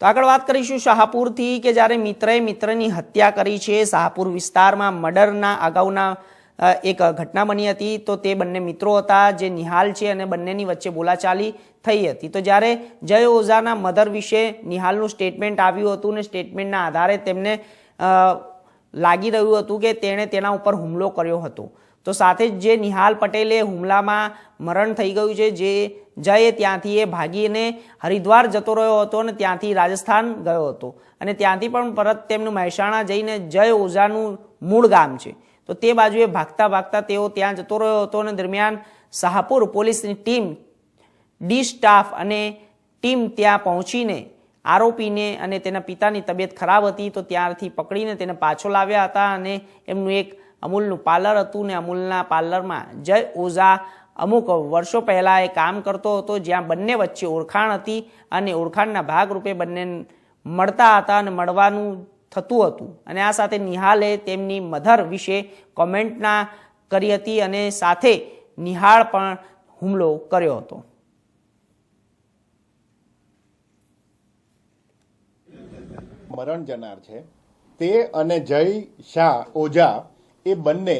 તો આગળ વાત કરીશું શાહપુરથી કે જ્યારે મિત્રએ મિત્રની હત્યા કરી છે, શાહપુર વિસ્તારમાં મર્ડરના અગાઉના એક ઘટના બની હતી, તો તે બંને મિત્રો હતા જે નિહાલ છે અને બંનેની વચ્ચે બોલાચાલી થઈ હતી. તો જ્યારે જય ઓઝાના મધર વિશે નિહાલનું સ્ટેટમેન્ટ આવ્યું હતું ને સ્ટેટમેન્ટના આધારે તેમને લાગી રહ્યું હતું કે તેણે તેના ઉપર હુમલો કર્યો હતો. તો સાથે જ જે નિહાલ પટેલે હુમલામાં મરણ થઈ ગયું છે, જે જય ત્યાંથી એ ભાગીને હરિદ્વાર જતો રહ્યો હતો અને ત્યાંથી રાજસ્થાન ગયો હતો. અને ત્યાંથી પણ પરત તેમનું મહેસાણા જઈને જય ઓઝાનું મૂળ ગામ છે. તો તે બાજુએ ભાગતા ભાગતા તેઓ ત્યાં જતો રહ્યો હતો અને દરમિયાન શાહપુર પોલીસની ટીમ, ડી સ્ટાફ અને ટીમ ત્યાં પહોંચીને આરોપીને અને તેના પિતાની તબિયત ખરાબ હતી તો ત્યારથી પકડીને તેને પાછો લાવ્યા હતા અને એમનું એક અમૂલનું પાર્લર હતું ને અમૂલના પાર્લરમાં જય ઓઝા અમુક વર્ષો પહેલાં એ કામ કરતો હતો, જ્યાં બંને વચ્ચે ઓળખાણ હતી અને ઓળખાણના ભાગરૂપે બંને મળતા હતા અને મળવાનું થતું હતું. અને આ સાથે નિહાલે તેમની મધર વિશે કોમેન્ટના કરી હતી અને સાથે નિહાળ પણ હુમલો કર્યો હતો. મરણ જનાર છે. તે અને જય શાહ ઓઝા એ બંને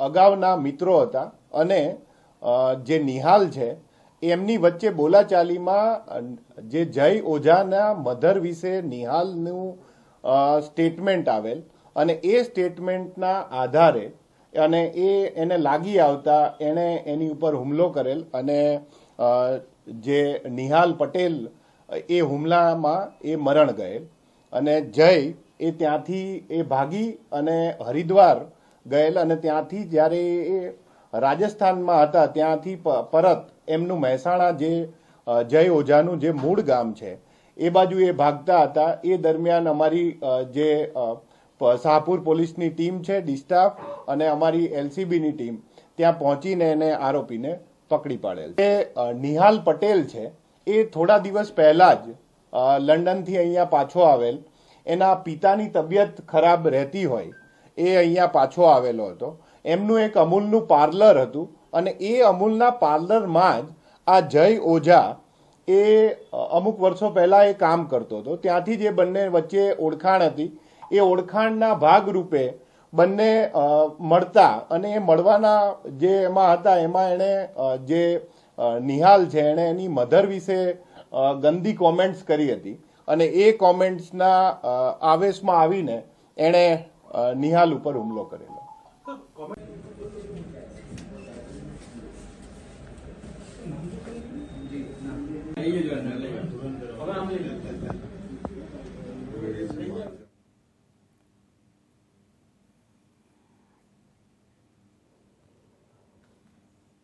અગાઉના મિત્રો હતા અને જે નિહાલ છે, એમની વચ્ચે બોલાચાલીમાં જે જય ઓઝાના મધર વિશે નિહાલનું સ્ટેટમેન્ટ આવેલ. અને એ સ્ટેટમેન્ટના આધારે, અને એ એને લાગી આવતા એણે એની ઉપર હુમલો કરેલ અને જે નિહાલ પટેલ, એ હુમલામાં એ મરણ ગયેલ. અને જય એ ત્યાંથી એ ભાગી અને હરિદ્વાર ગયેલ અને ત્યાંથી જ્યારે એ રાજસ્થાનમાં હતા, ત્યાંથી પરત એમનું મહેસાણા જે જય ઓઝાનું જે મૂળ ગામ છે, એ બાજુ એ ભાગતા હતા. એ દરમિયાન અમારી જે શાહપુર પોલીસની ટીમ છે, ડિસ્ટાફ અને અમારી એલસીબીની ટીમ, ત્યાં પહોંચીને એને આરોપીને પકડી પાડેલ એ નિહાલ પટેલ છે, એ થોડા દિવસ પહેલા જ લંડનથી અહીંયા પાછો આવેલ. એના પિતાની તબિયત ખરાબ રહેતી હોય, એ અહીંયા પાછો આવેલો હતો. એમનું એક અમૂલનું પાર્લર હતું અને એ અમૂલના પાર્લરમાં જ આ જય ઓઝા એ અમુક વર્ષો પહેલાં એ કામ કરતો હતો. ત્યાંથી જે બંને વચ્ચે ઓળખાણ હતી. એ ઓળખાણના ભાગરૂપે બંને મળતા અને એ મળવાના જે એમાં હતા, એમાં એણે જે નિહાલ છે, એણે એની મધર વિશે ગંદી કોમેન્ટ્સ કરી હતી. અને એ કોમેન્ટ્સના આવેશમાં આવીને એણે નિહાલ ઉપર હુમલો કરેલો. Öğrenmeli. Öğrenmeli.